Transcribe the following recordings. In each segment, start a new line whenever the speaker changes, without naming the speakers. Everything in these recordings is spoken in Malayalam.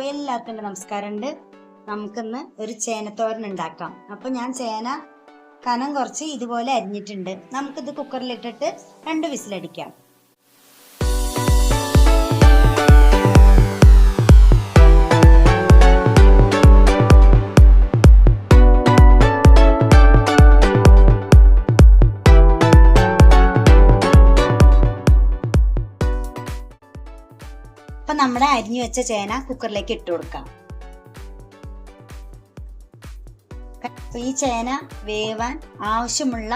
എല്ലാവർക്കും നമസ്കാരമുണ്ട്. നമുക്കിന്ന് ഒരു ചേനത്തോരൻ ഉണ്ടാക്കാം. അപ്പൊ ഞാൻ ചേന കനം കുറച്ച് ഇതുപോലെ അരിഞ്ഞിട്ടുണ്ട്. നമുക്കിത് കുക്കറിലിട്ടിട്ട് രണ്ട് വിസിലടിക്കാം. അപ്പൊ നമ്മുടെ അരിഞ്ഞു വെച്ച ചേന കുക്കറിലേക്ക് ഇട്ട് കൊടുക്കാം. ഈ ചേന വേവാൻ ആവശ്യമുള്ള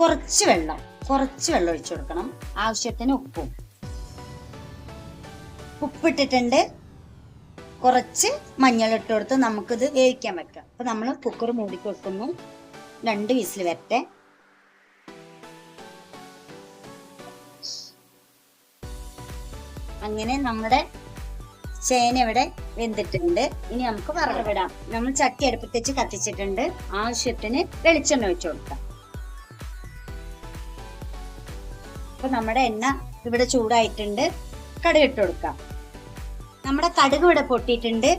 കുറച്ച് വെള്ളം കുറച്ച് വെള്ളം ഒഴിച്ചു കൊടുക്കണം. ആവശ്യത്തിന് ഉപ്പും. ഉപ്പിട്ടിട്ടുണ്ട്. കുറച്ച് മഞ്ഞൾ ഇട്ട് കൊടുത്ത് നമുക്കിത് വേവിക്കാൻ വെക്കാം. അപ്പൊ നമ്മൾ കുക്കർ മൂടി കൊടുക്കുന്നു. രണ്ട് വിസിൽ വരട്ടെ. അങ്ങനെ നമ്മുടെ ചേന ഇവിടെ വെന്തിട്ടുണ്ട്. ഇനി നമുക്ക് വറവിടാം. നമ്മൾ ചട്ടി അടുപ്പത്തേച്ച് കത്തിച്ചിട്ടുണ്ട്. ആവശ്യത്തിന് വെളിച്ചെണ്ണ ഒഴിച്ചു കൊടുക്കാം. അപ്പൊ നമ്മുടെ എണ്ണ ഇവിടെ ചൂടായിട്ടുണ്ട്. കടുക് ഇട്ട് കൊടുക്കാം. നമ്മുടെ കടുക് ഇവിടെ പൊട്ടിയിട്ടുണ്ട്.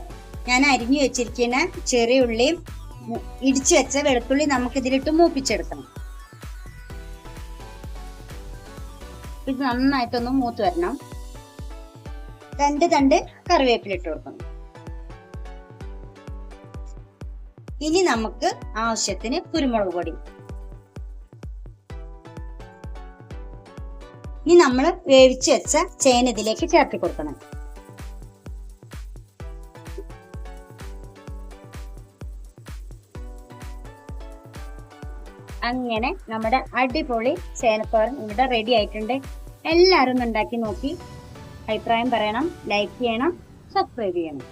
ഞാൻ അരിഞ്ഞു വെച്ചിരിക്കുന്ന ചെറിയ ഉള്ളിയും ഇടിച്ചു വെച്ച വെളുത്തുള്ളി നമുക്ക് ഇതിലിട്ട് മൂപ്പിച്ചെടുക്കണം. ഇത് നന്നായിട്ടൊന്ന് മൂത്ത് വരണം. രണ്ട് തണ്ട് കറിവേപ്പില ഇട്ട് കൊടുക്കണം. ഇനി നമുക്ക് ആവശ്യത്തിന് കുരുമുളക് പൊടി. ഇനി നമ്മൾ വേവിച്ച് വെച്ച ചേന ഇതിലേക്ക് ചേർത്തി കൊടുക്കണം. അങ്ങനെ നമ്മുടെ അടിപൊളി ചേനത്തോരൻ ഇവിടെ റെഡി ആയിട്ടുണ്ട്. എല്ലാവരും ഉണ്ടാക്കി നോക്കി. അഭിപ്രായം പറയണം ലൈക്ക് ചെയ്യണം സബ്സ്ക്രൈബ് ചെയ്യണം.